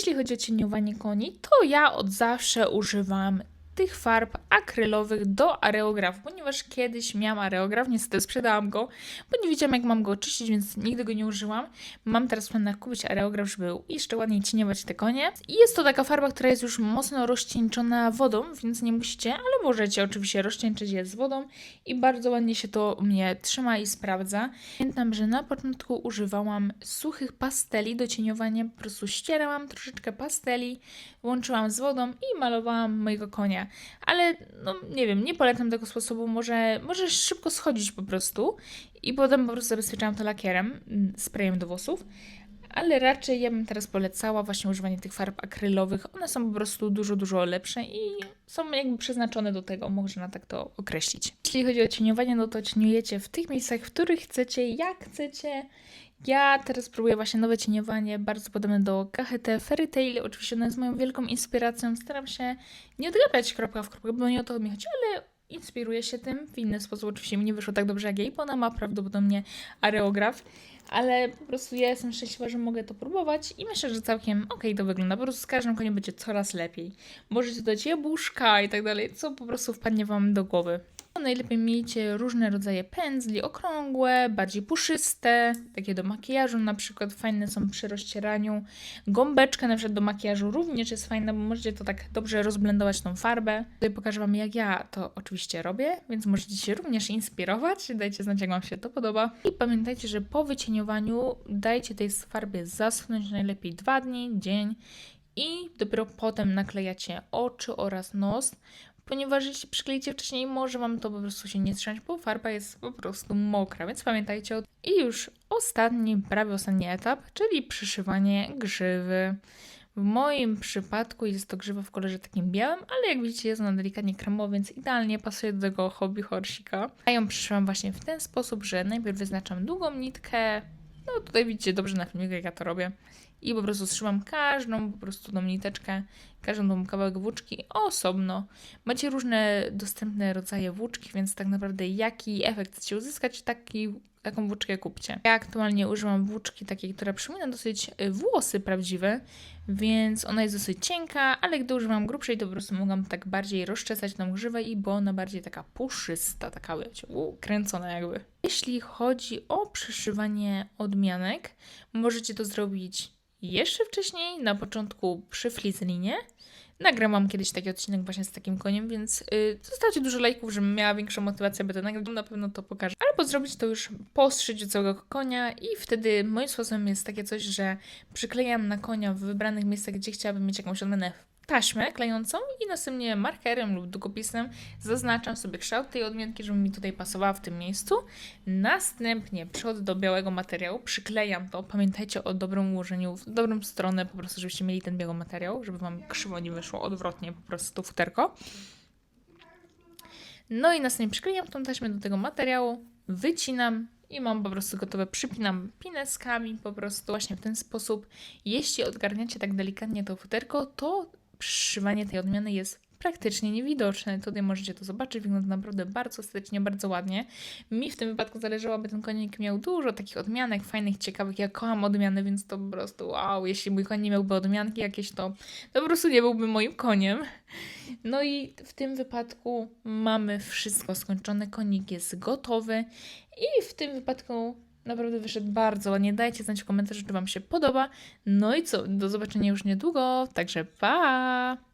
Jeśli chodzi o cieniowanie koni, to ja od zawsze używam tych farb akrylowych do areografu, ponieważ kiedyś miałam areograf, niestety sprzedałam go, bo nie wiedziałam jak mam go oczyścić, więc nigdy go nie użyłam. Mam teraz plan kupić areograf, żeby jeszcze ładniej cieniować te konie. I jest to taka farba, która jest już mocno rozcieńczona wodą, więc nie musicie, ale możecie oczywiście rozcieńczyć je z wodą i bardzo ładnie się to mnie trzyma i sprawdza. Pamiętam, że na początku używałam suchych pasteli do cieniowania, po prostu ścierałam troszeczkę pasteli, łączyłam z wodą i malowałam mojego konia. Ale no nie wiem, nie polecam tego sposobu, może, może szybko schodzić po prostu i potem po prostu zabezpieczałam to lakierem, mm, sprayem do włosów. Ale raczej ja bym teraz polecała właśnie używanie tych farb akrylowych. One są po prostu dużo, dużo lepsze i są jakby przeznaczone do tego, można tak to określić. Jeśli chodzi o cieniowanie, no to cieniujecie w tych miejscach, w których chcecie, jak chcecie. Ja teraz próbuję właśnie nowe cieniowanie, bardzo podobne do KHT Fairy Tail. Oczywiście ono jest moją wielką inspiracją. Staram się nie odgapiać kropka w kropkę, bo nie o to mi chodzi, ale inspiruję się tym w inny sposób. Oczywiście mi nie wyszło tak dobrze jak jej, bo ona ma prawdopodobnie areograf, ale po prostu ja jestem szczęśliwa, że mogę to próbować i myślę, że całkiem okej to wygląda. Po prostu z każdym koniem będzie coraz lepiej. Możecie dodać jabłuszka i tak dalej, co po prostu wpadnie Wam do głowy. Najlepiej miejcie różne rodzaje pędzli, okrągłe, bardziej puszyste, takie do makijażu na przykład, fajne są przy rozcieraniu. Gąbeczka na przykład do makijażu również jest fajna, bo możecie to tak dobrze rozblendować tą farbę. Tutaj pokażę Wam jak ja to oczywiście robię, więc możecie się również inspirować. Dajcie znać jak Wam się to podoba. I pamiętajcie, że po wycieniowaniu dajcie tej farbie zaschnąć najlepiej dwa dni, dzień i dopiero potem naklejacie oczy oraz nos, ponieważ jeśli przykleicie wcześniej, może Wam to po prostu się nie trzymać, bo farba jest po prostu mokra, więc pamiętajcie o I już ostatni, prawie ostatni etap, czyli przyszywanie grzywy. W moim przypadku jest to grzywa w kolorze takim białym, ale jak widzicie jest ona delikatnie kremowa, więc idealnie pasuje do tego hobby horsika. A ją przyszłam właśnie w ten sposób, że najpierw wyznaczam długą nitkę, no tutaj widzicie dobrze na filmiku jak ja to robię. I po prostu trzymam każdą po prostu tą niteczkę, każdą tą kawałek włóczki osobno. Macie różne dostępne rodzaje włóczki, więc tak naprawdę jaki efekt chcecie uzyskać, taki, taką włóczkę kupcie. Ja aktualnie używam włóczki takiej, która przypomina dosyć y, włosy prawdziwe, więc ona jest dosyć cienka, ale gdy używam grubszej, to po prostu mogłam tak bardziej rozczesać tą grzywę i bo ona bardziej taka puszysta, taka wiecie, ukręcona jakby. Jeśli chodzi o przyszywanie odmianek, możecie to zrobić jeszcze wcześniej, na początku przy flizlinie. Nagrałam kiedyś taki odcinek właśnie z takim koniem, więc yy, zostawcie dużo lajków, żebym miała większą motywację, aby to nagrać. Na pewno to pokażę. Albo zrobić to już po strzyciu całego konia i wtedy moim sposobem jest takie coś, że przyklejam na konia w wybranych miejscach, gdzie chciałabym mieć jakąś odmianę taśmę klejącą i następnie markerem lub długopisem zaznaczam sobie kształt tej odmianki, żeby mi tutaj pasowała w tym miejscu. Następnie przechodzę do białego materiału, przyklejam to. Pamiętajcie o dobrym ułożeniu, w dobrą stronę po prostu, żebyście mieli ten biały materiał, żeby Wam krzywo nie wyszło odwrotnie po prostu futerko. No i następnie przyklejam tą taśmę do tego materiału, wycinam i mam po prostu gotowe. Przypinam pineskami po prostu właśnie w ten sposób. Jeśli odgarniacie tak delikatnie to futerko, to przyszywanie tej odmiany jest praktycznie niewidoczne. Tutaj możecie to zobaczyć, wygląda naprawdę bardzo estetycznie, bardzo ładnie. Mi w tym wypadku zależało, aby ten konik miał dużo takich odmianek fajnych, ciekawych. Ja kocham odmiany, więc to po prostu wow, jeśli mój koń nie miałby odmianki jakieś, to, to po prostu nie byłby moim koniem. No i w tym wypadku mamy wszystko skończone, konik jest gotowy i w tym wypadku Naprawdę wyszedł bardzo ładnie. Dajcie znać w komentarzu, czy Wam się podoba. No i co? Do zobaczenia już niedługo. Także pa!